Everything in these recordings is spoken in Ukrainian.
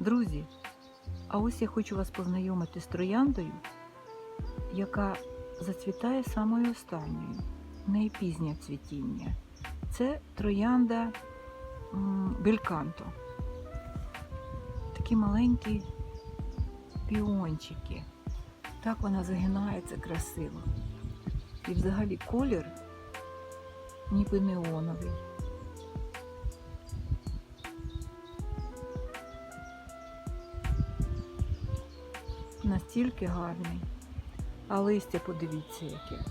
Друзі, а ось я хочу вас познайомити з трояндою, яка зацвітає самою останньою, в неї пізнє цвітіння. Це троянда бельканто. Такі маленькі піончики. Так вона загинається красиво. І взагалі колір ніби неоновий. Настільки гарний. А листя подивіться яке.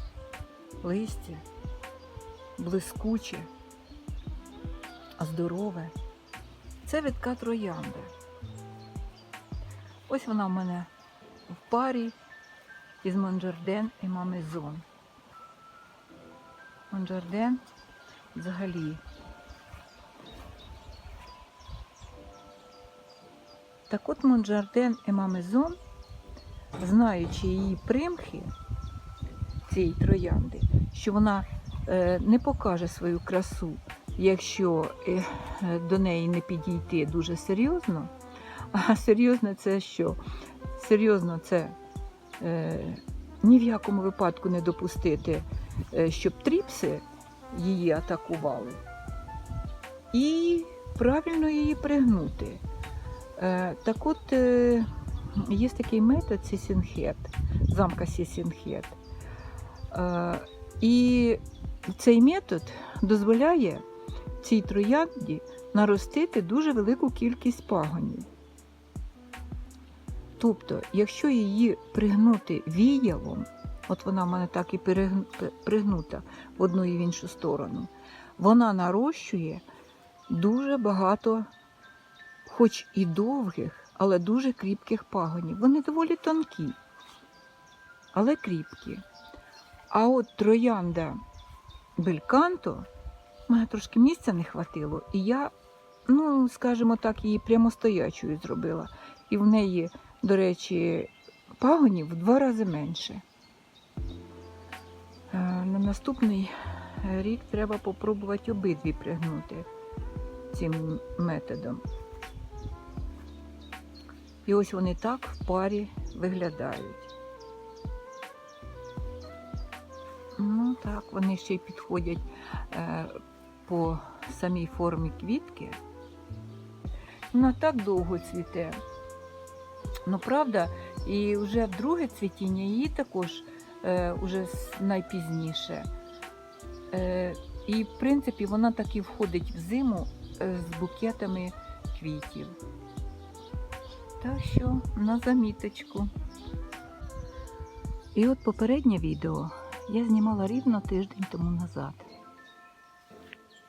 Листя блискуче, здорове. Це відка троянда. Ось вона в мене в парі із Монжарден і Мамезон. Монжарден взагалі. Так от Монжарден і Мамезон, знаючи її примхи цієї троянди, що вона е, не покаже свою красу, якщо е, до неї не підійти дуже серйозно. А серйозно це що? Серйозно це е, ні в якому випадку не допустити, е, щоб тріпси її атакували. І правильно її пригнути. Е, так от е, є такий метод сісінхет, замка сісінхет. Е, і цей метод дозволяє цій троянді наростити дуже велику кількість пагонів. Тобто, якщо її пригнути віялом, от вона в мене так і пригнута в одну і в іншу сторону, вона нарощує дуже багато, хоч і довгих, але дуже кріпких пагонів. Вони доволі тонкі, але кріпкі. А от троянда бельканто, мене трошки місця не хватило, і я, ну, скажімо так, її прямостоячою зробила. І в неї, до речі, пагонів в два рази менше. Е, На наступний рік треба попробувати обидві пригнути цим методом. І ось вони так в парі виглядають. Ну так, вони ще й підходять е, по самій формі квітки. Вона так довго цвіте. Ну, правда, і вже в друге цвітіння її також е, уже найпізніше. Е, і, в принципі, вона так і входить в зиму е, з букетами квітів. Так що на заміточку. І от попереднє відео я знімала рівно тиждень тому назад.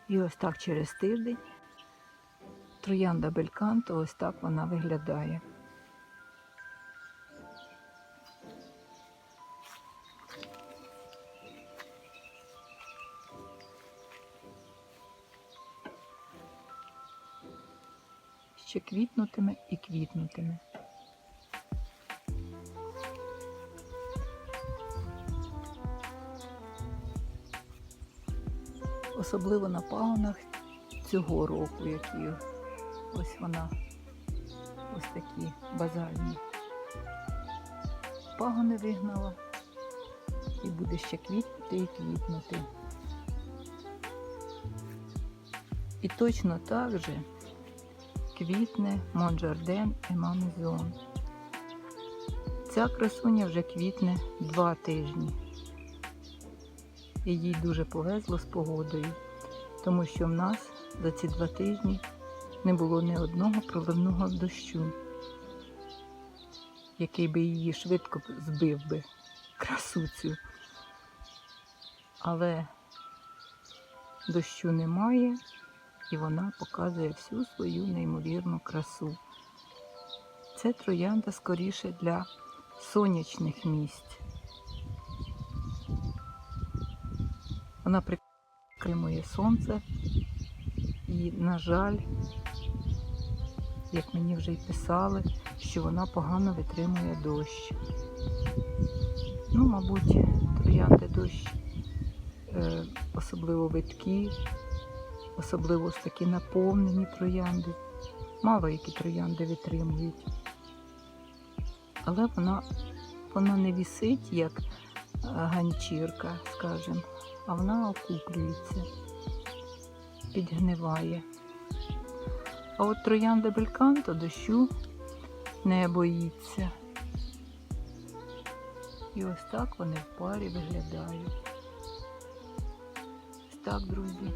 І ось так через тиждень троянда бельканто, ось так вона виглядає. Ще квітнутиме і квітнутиме. Особливо на пагонах цього року, які ось вона, ось такі базальні. Пагони вигнала і буде ще квітнути і квітнути. І точно так же квітне Монжарден і Мамезон. Ця красуня вже квітне два тижні. І їй дуже повезло з погодою, тому що в нас за ці два тижні не було ні одного проливного дощу, який би її швидко збив би красу цю. Але дощу немає, і вона показує всю свою неймовірну красу. Це троянда скоріше для сонячних місць. Вона прикримує сонце і, на жаль, як мені вже й писали, що вона погано витримує дощ. Ну, мабуть, троянди дощ, е, особливо виткі, особливо ось такі наповнені троянди. Мало які троянди витримують. Але вона, вона не вісить, як е, ганчірка, скажімо, а вона окуплюється, підгниває. А от троянда бельканто дощу не боїться. І ось так вони в парі виглядають. Ось так, друзі.